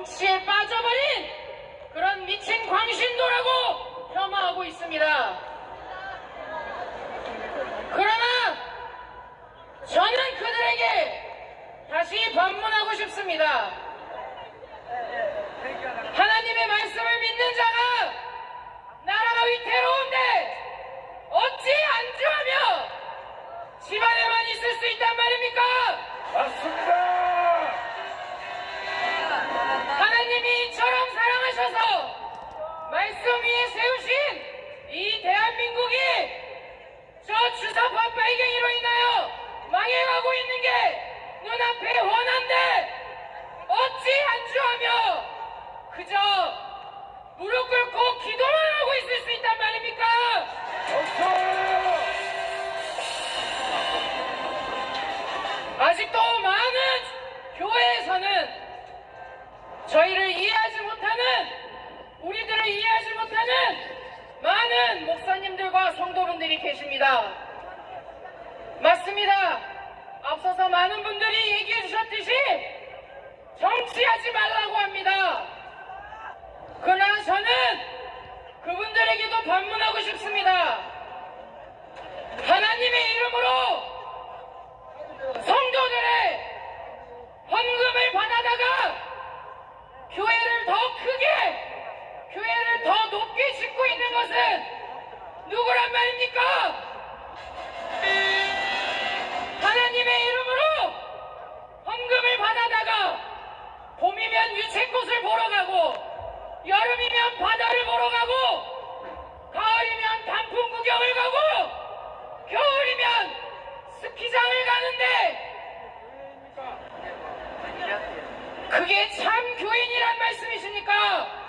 정치에 빠져버린 그런 미친 광신도라고 폄하하고 있습니다. 그러나 저는 그들에게 다시 방문하고 싶습니다. 하나님의 말씀을 믿는 자가 나라가 위태로워 세우신 이 대한민국이 저 주사파 빨갱이로 인하여 망해가고 있는 게 눈앞에 훤한데 어찌 안주하며 그저 무릎 꿇고 기도만 하고 있을 수 있단 말입니까? 아직도 많은 교회에서는 저희를 이해하지 못하는 우리들을 이해하지 못하는 많은 목사님들과 성도분들이 계십니다. 맞습니다. 앞서서 많은 분들이 얘기해 주셨듯이 정치하지 말라고 합니다. 그러나 저는 그분들에게도 반문하고 싶습니다. 하나님의 이름으로 성도들의 헌금을 받아다가 교회를 더 크게, 교회를 더 높게 짓고 있는 것은 말입니까? 하나님의 이름으로 헌금을 받아다가 봄이면 유채꽃을 보러 가고 여름이면 바다를 보러 가고 가을이면 단풍 구경을 가고 겨울이면 스키장을 가는데 그게 참 교인이란 말씀이십니까?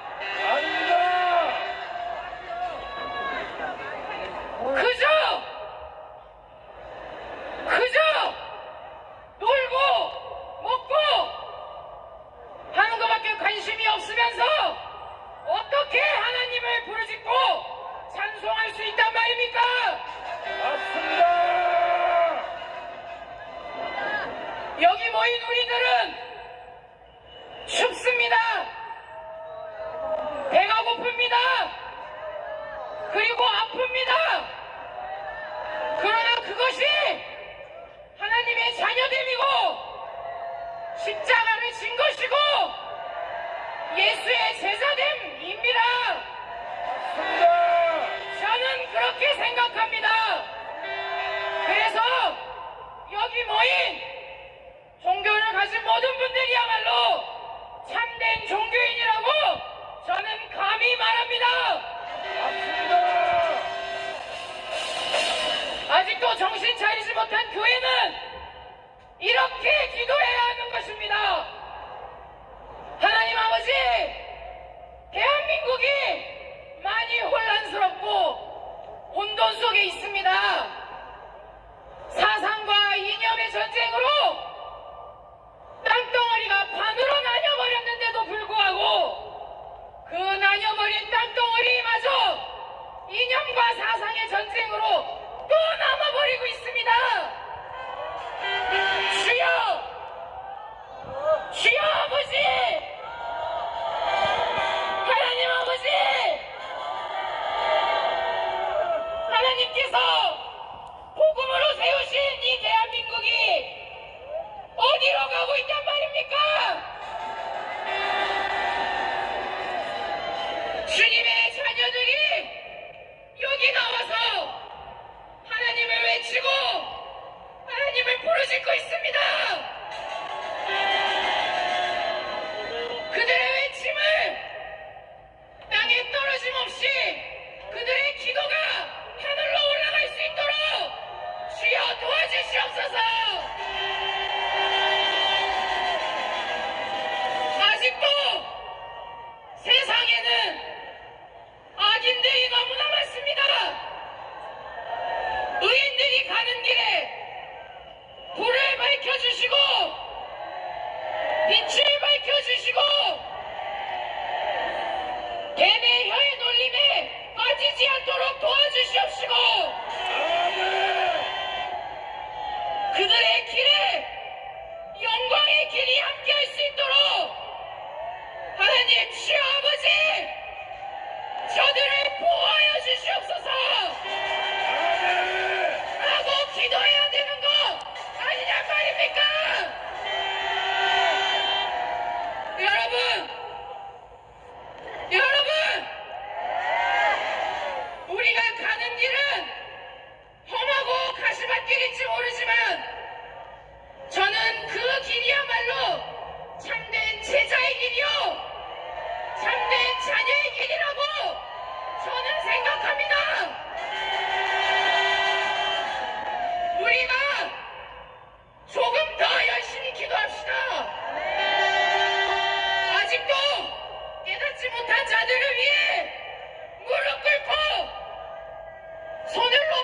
십자가를 진 것이고 예수의 제자됨입니다. 저는 그렇게 생각합니다. 그래서 여기 모인 종교를 가진 모든 분들이야말로 참된 종교인이라고 저는 감히 말합니다. 아직도 정신 차리지 못한 교회는 이렇게 기도해야 것입니다. 하나님 아버지, 대한민국이 많이 혼란스럽고 혼돈 속에 있습니다. 사상과 이념의 전쟁으로 땅덩어리가 반으로 나뉘어버렸는데도 불구하고 그 나뉘어버린 땅덩어리마저 이념과 사상의 전쟁으로 또 남아버리고 있습니다. 여기 나와서 하나님을 외치고 하나님을 부르짖고 있습니다.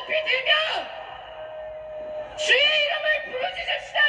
Bitirmiyorum. Şu yayınlamayı projede çıkar.